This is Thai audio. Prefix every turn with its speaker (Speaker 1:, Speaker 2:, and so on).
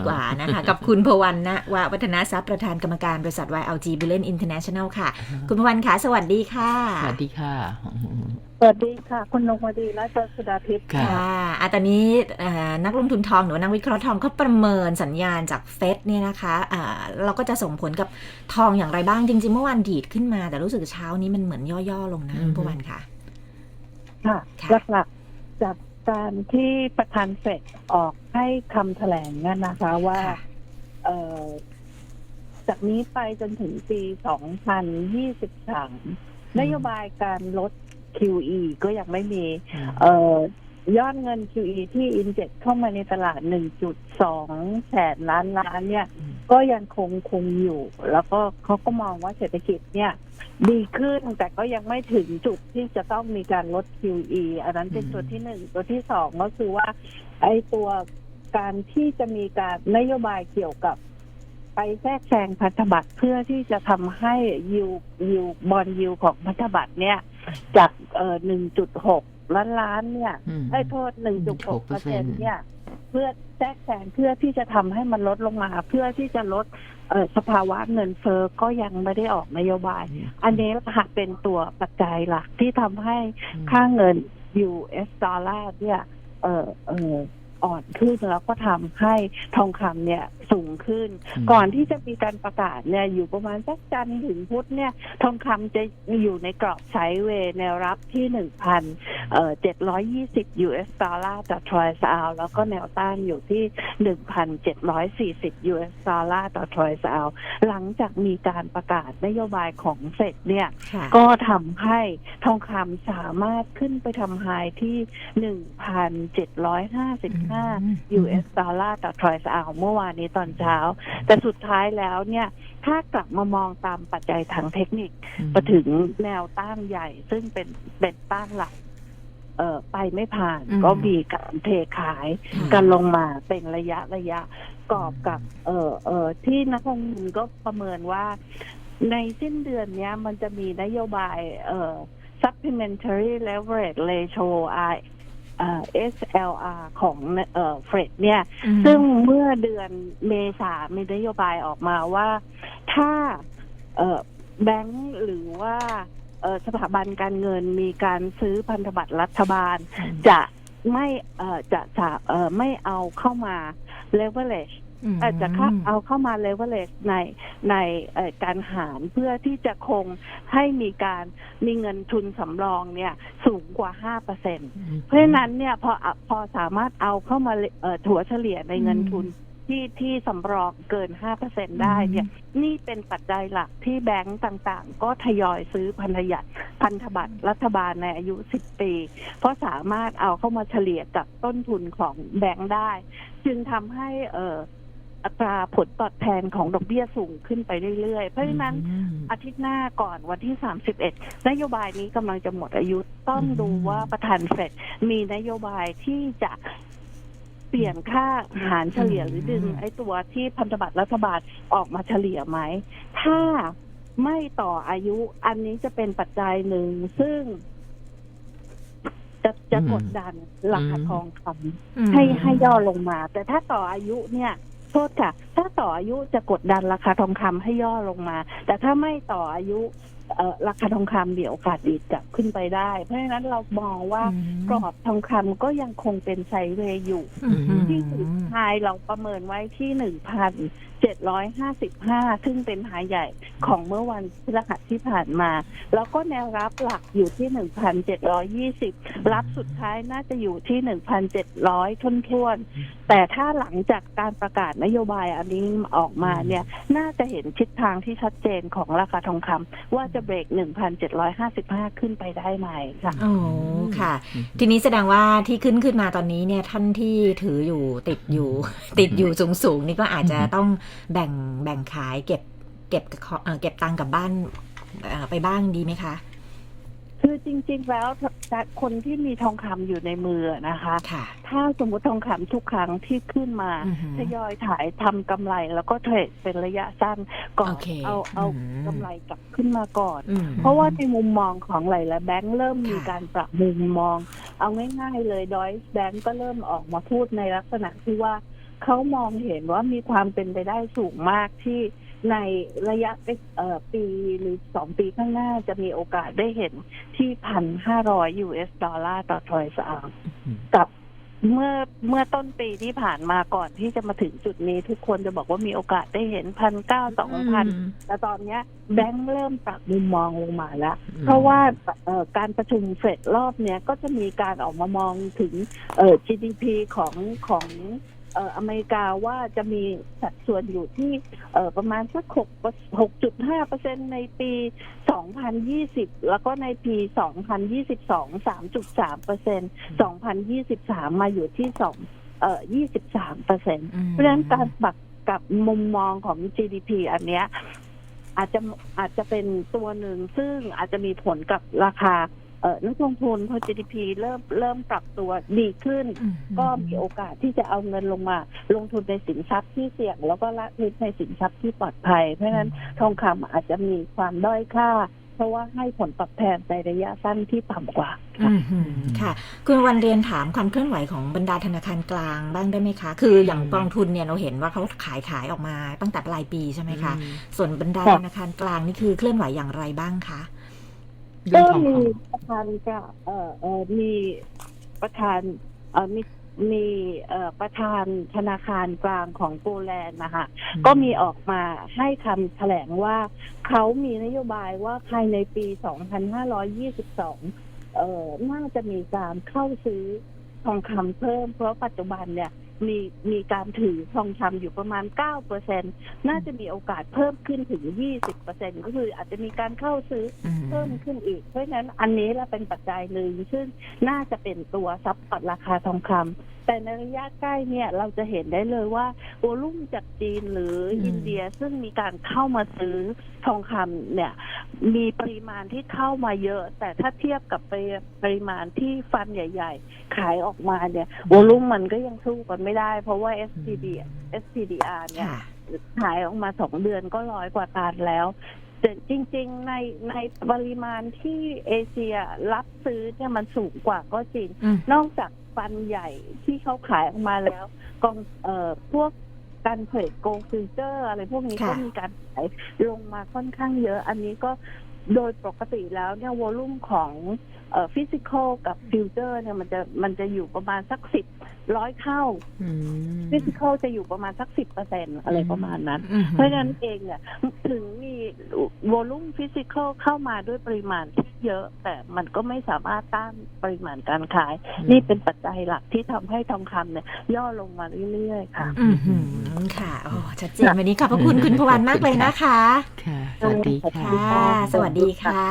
Speaker 1: ดีกว่านะคะ กับคุณพวันนะวะวัฒนาทรัพย์ประธานกรรมการบริษัท YLG b u l l e n International ค่ะ คุณพวันขาสวัสดีค่ะ
Speaker 2: สวัสดีค่ะ
Speaker 3: สวัสดีค่ะ คุณนงวดีและอาจารย์สุดาทิพย์
Speaker 2: ค่ะ
Speaker 1: ค่ะอะตอนนี้เอ่อนักลงทุนทองหรือว่านักวิเคราะห์ทองเขาประเมินสัญญาณจากเฟดเนี่ยนะคะอ่าเราก็จะส่งผลกับทองอย่างไรบ้างจริงๆเมื่อวานดีดขึ้นมา แต่รู้สึกเช้านี้มันเหมือนย่อๆลงนะ
Speaker 2: อืม
Speaker 1: คุณพวันค่ะ
Speaker 3: ค่ะ
Speaker 1: ค่ะ
Speaker 3: หลักๆจาก การที่ประธานเฟดออกให้คำแถลงนั่นนะคะว่า
Speaker 1: ค่ะ
Speaker 3: เอ่อจากนี้ไปจนถึงปี 2023 นโยบายการลด QE ก็ยังไม่มี เอ่อยอดเงิน QE ที่อินเจ t เข้ามาในตลาด 1.2 แสนล้านล้านเนี่ย
Speaker 2: อืม
Speaker 3: ก็ยังคงคงอยู่ แล้วก็เขาก็มองว่าเศรษฐกิจเนี่ย ดีขึ้นแต่ก็ยังไม่ถึงจุดที่จะต้องมีการลด QE อันนั้นเป็น
Speaker 2: อืม
Speaker 3: ตัวที่หนึ่งตัวที่สองก็คือว่า ไอ้ตัวการที่จะมีการนโยบายเกี่ยวกับไปแทรกแซงพันธบัตรเพื่อที่จะทำให้ยิวยิวบอลยิวของพันธบัตรเนี่ย จากเอ่อ1.6ล้านล้านเนี่ย
Speaker 2: อืม
Speaker 3: ไอ้โทษ1.6เปอร์เซ็น
Speaker 2: 1.6%
Speaker 3: เนี่ย เพื่อแทรกแซงเพื่อที่จะทำให้มันลดลงมา เพื่อที่จะลดเอ่อสภาวะเงินเฟ้อก็ยังไม่ได้ออกนโยบาย อันนี้ค่ะเป็นตัวปัจจัยหลักที่ทำให้ค่าเงิน US ดอลลาร์เนี่ยเออเอออ่อนขึ้นแล้วก็ทำให้ทองคำเนี่ย สูงขึ้น
Speaker 2: อืม
Speaker 3: ก่อนที่จะมีการประกาศเนี่ยอยู่ประมาณสักจันทร์ถึงพุธเนี่ยทองคำจะอยู่ในกรอบไซด์เวย์แนวรับที่หนึ่งพันเอ่อเจ็ดร้อยยี่สิบ US ดอลลาร์ต่อทรอยส์อลแล้วก็แนวต้านอยู่ที่หนึ่งพันเจ็ดร้อยสี่สิบ US ดอลลาร์ต่อทรอยส์อลหลังจากมีการประกาศนโยบายของเฟดเนี่ย
Speaker 1: ค่ะ
Speaker 3: ก็ทำให้ทองคำสามารถขึ้นไปทำไฮที่1,755 US ดอลลาร์ต่อทรอยส์อลเมื่อวานนี้ตอนเช้า แต่สุดท้ายแล้วเนี่ยถ้ากลับมามองตามปัจจัยทางเทคนิคมาถึงแนวต้านใหญ่ ซึ่งเป็นเป็นต้านหลักเอ่อไปไม่ผ่าน
Speaker 1: อืม
Speaker 3: ก็มีการเทขาย
Speaker 1: ค่ะ
Speaker 3: กันลงมาเป็นระยะระยะกรอบกับ เออเออที่นักลงทุนก็ประเมินว่า ในสิ้นเดือนเนี้ยมันจะมีนโยบาย เอ่อ supplementary leverage ratio I เอ่อ SLR ของเอ่อเฟดเนี่ย
Speaker 1: อืม
Speaker 3: ซึ่งเมื่อเดือนเมษามีนโยบายออกมาว่า ถ้าเอ่อแบงก์หรือว่าเอ่อสถาบันการเงินมีการซื้อพันธบัตรรัฐบาล จะไม่เอ่อจะจะเอ่อไม่เอาเข้ามา leverage
Speaker 1: ม
Speaker 3: อาจจะเข้าเอาเข้ามา leverage ในในเอ่อการหารเพื่อที่จะคงให้มีการมีเงินทุนสำรองเนี่ยสูงกว่าห้าเปอร์เซ็นเพราะฉะนั้นเนี่ยพออะพอสามารถเอาเข้ามาเอ่อถัวเฉลี่ยในเงินทุนที่ที่สำรองเกินห้าเปอร์เซ็นได้เนี่ย นี่เป็นปัจจัยหลักที่แบงก์ต่างๆ ก็ทยอยซื้อพันธยัตพันธบัตรรัฐบาลในอายุ 10 ปี เพราะสามารถเอาเข้ามาเฉลี่ยกับต้นทุนของแบงก์ได้ จึงทำให้เอ่ออัตราผลตอบแทนของดอกเบี้ยสูงขึ้นไปเรื่อยๆ เพราะฉะนั้น
Speaker 2: อืม
Speaker 3: อาทิตย์หน้าก่อนวันที่ 31 นโยบายนี้กำลังจะหมดอายุต้อง
Speaker 2: อืม
Speaker 3: ดูว่าประธานเฟดมีนโยบายที่จะเปลี่ยนค่าหารเฉลี่ยหรือดึงไอ้ตัวที่พันธบัตรรัฐบาลออกมาเฉลี่ยไหม ถ้าไม่ต่ออายุอันนี้จะเป็นปัจจัยหนึ่ง ซึ่ง จะจะ
Speaker 2: อืม
Speaker 3: กดดันราคา
Speaker 2: อืม
Speaker 3: ทองคำ
Speaker 1: อืม
Speaker 3: ให้ให้ย่อลงมา แต่ถ้าต่ออายุเนี่ย โทษค่ะ ถ้าต่ออายุจะกดดันราคาทองคำให้ย่อลงมา แต่ถ้าไม่ต่ออายุเอ่อราคาทองคำเดี๋ยวโอกาสดีดกลับขึ้นไปได้ เพราะฉะนั้นเรามองว่า
Speaker 1: อืม
Speaker 3: กรอบทองคำก็ยังคงเป็นไซด์เวย์อยู่
Speaker 1: อืม
Speaker 3: ที่สุดไฮเราประเมินไว้ที่หนึ่งพัน เจ็ดร้อยห้าสิบห้าซึ่งเป็นไฮใหญ่ของเมื่อวันพฤหัสที่ผ่านมา แล้วก็แนวรับหลักอยู่ที่หนึ่งพันเจ็ดร้อยี่สิบรับสุดท้ายน่าจะอยู่ที่หนึ่งพันเจ็ดร้อยทุนทวนๆแต่ถ้าหลังจากการประกาศนโยบายอันนี้ออกมาเนี่ย น่าจะเห็นทิศทางที่ชัดเจนของราคาทองคำว่าจะเบรกหนึ่งพันเจ็ดร้อยห้าสิบห้าขึ้นไปได้ไหมค่ะ
Speaker 1: โอ้ค่ะ ทีนี้แสดงว่าที่ขึ้นขึ้นมาตอนนี้เนี่ยท่านที่ถืออยู่ติดอยู่ ติดอยู่สูงสูงๆนี่ก็อาจจะต้องแบ่งแบ่งขายเก็บเก็บเอ่อเก็บตังค์กลับบ้านเอ่อไปบ้างดีไหมคะ
Speaker 3: คือจริง ๆ แล้วคนที่มีทองคำอยู่ในมือนะคะ
Speaker 1: ค่ะ
Speaker 3: ถ้าสมมติทองคำทุกครั้งที่ขึ้นมา
Speaker 1: อือหือ
Speaker 3: ทยอยถ่ายทำกำไร แล้วก็เทรดเป็นระยะสั้นก่อน
Speaker 1: โอเค
Speaker 3: เอาเอา
Speaker 1: อืม
Speaker 3: กำไรกลับขึ้นมาก่อน
Speaker 1: อืม
Speaker 3: เพราะว่าในมุมมองของหลายๆแบงก์เริ่มมี
Speaker 1: ค่ะ
Speaker 3: การปรับมุมมอง เอาง่ายๆเลยดอยแบงก์ก็เริ่มออกมาพูดในลักษณะที่ว่า เขามองเห็นว่ามีความเป็นไปได้สูงมากที่ในระยะเอ่อปีหรือสองปีข้างหน้าจะมีโอกาสได้เห็นที่พันห้าร้อย US ดอลลาร์ต่อทรอยส์ออนซ์
Speaker 2: อืม
Speaker 3: กับเมื่อเมื่อต้นปีที่ผ่านมาก่อนที่จะมาถึงจุดนี้ทุกคนจะบอกว่ามีโอกาสได้เห็นพันเก้าสองพันแต่ตอนเนี้ยแบงค์เริ่มปรับมุมมองลงมาแล้ว
Speaker 2: อืม
Speaker 3: เพราะว่าเอ่อการประชุมเฟดรอบเนี้ยก็จะมีการออกมามองถึงเอ่อ GDP ของของเอ่ออเมริกาว่าจะมีสัดส่วนอยู่ที่เอ่อประมาณสักหกหกจุดห้าเปอร์เซ็นในปี 2020 แล้วก็ในปี 2022 3.3เปอร์เซ็น2023 มาอยู่ที่สองเอ่อ23เปอร์เซ็นเพราะฉะนั้นการปรับกับมุมมองของ GDP อันเนี้ยอาจจะอาจจะเป็นตัวหนึ่งซึ่งอาจจะมีผลกับราคา เอ่อนักลงทุนพอ GDP เริ่มเริ่มปรับตัวดีขึ้น
Speaker 1: อืม
Speaker 3: ก็มีโอกาสที่จะเอาเงินลงมา ลงทุนในสินทรัพย์ที่เสี่ยง แล้วก็ละทิ้งในสินทรัพย์ที่ปลอดภัย เพราะฉะนั้นทองคำอาจจะมีความด้อยค่า เพราะว่าให้ผลตอบแทนในระยะสั้นที่ต่ำกว่า
Speaker 1: อืมหืมค่ะ คุณวันเรียนถามความเคลื่อนไหวของบรรดาธนาคารกลางบ้างได้ไหมคะ คืออย่างกองทุนเนี่ยเราเห็นว่าเขาขายขายออกมาตั้งแต่ปลายปีใช่ไหมคะ ส่วนบรรดา
Speaker 3: ค่ะ
Speaker 1: ธนาคารกลางนี่คือเคลื่อนไหวอย่างไรบ้างคะ
Speaker 2: เรื่
Speaker 3: ก็
Speaker 2: องทอง
Speaker 3: มี
Speaker 2: คำ
Speaker 3: ประธานกับเอ่อเอ่อมีประธานเอ่อมีมีเอ่อประธานธนาคารกลางของโปแลนด์นะคะก็มีออกมาให้คำแถลงว่าเขามีนโยบายว่าภายในปี 2522 เอ่อน่าจะมีการเข้าซื้อทองคำเพิ่ม เพราะปัจจุบันเนี่ย มีมีการถือทองคำอยู่ประมาณ9เปอร์เซ็นน่าจะมีโอกาสเพิ่มขึ้นถึง 20เปอร์เซ็นก็คืออาจจะมีการเข้าซื้อ
Speaker 1: อืม
Speaker 3: เพิ่มขึ้นอีก เพราะฉะนั้นอันนี้ละเป็นปัจจัยหนึ่งซึ่งน่าจะเป็นตัวซับพอร์ตราคาทองคำ แต่ในระยะใกล้เนี่ยเราจะเห็นได้เลยว่าโวลุ่มจากจีนหรืออ
Speaker 2: ม
Speaker 3: อินเดียซึ่งมีการเข้ามาซื้อทองคำเนี่ย มีปริมาณที่เข้ามาเยอะ แต่ถ้าเทียบกับปริปริมาณที่ฟันใหญ่ ๆ ขายออกมาเนี่ยวอลุ่มมันก็ยังสู้กันไม่ได้ เพราะว่า SPD SPDR เนี่ย
Speaker 1: ค่ะ
Speaker 3: ขายออกมาสองเดือนก็ร้อยกว่าตันแล้ว แต่จริงๆ ในในปริมาณที่เอเชียรับซื้อเนี่ยมันสูงกว่าก็จริง
Speaker 1: อืม
Speaker 3: นอกจากฟันใหญ่ที่เขาขายออกมาแล้วกองเอ่อพวกการเทรดโกลฟิวเจอร์อะไรพวกนี้
Speaker 1: ค่ะ
Speaker 3: ก็มีการขายลงมาค่อนข้างเยอะ อันนี้ก็ โดยปกติแล้วเนี่ยวอลุ่มของเอ่อฟิสิกอลกับฟิวเจอร์เนี่ยมันจะมันจะอยู่ประมาณสักสิบร้อยเท่า
Speaker 2: อืม
Speaker 3: ฟิสิกอลจะอยู่ประมาณสักสิบเปอร์เซ็นอะไรประมาณนั้น
Speaker 1: อืม
Speaker 3: เพราะฉะนั้นเองเนี่ยถึงมีวอลุ่มฟิสิกอลเข้ามาด้วยปริมาณที่ เยอะแต่มันก็ไม่สามารถต้านปริมาณการขาย นี่เป็นปัจจัยหลักที่ทำให้ทองคำเนี่ย ย่อลงมาเรื่อยๆค่ะ
Speaker 1: อืมหืมค่ะโอ้ชัดเจนวันนี้ขอบพระคุณคุณพวันมากเลยนะคะ
Speaker 2: ค่ะ สวัสดีค่ะ
Speaker 1: ค่ะสวัสดีค่ะ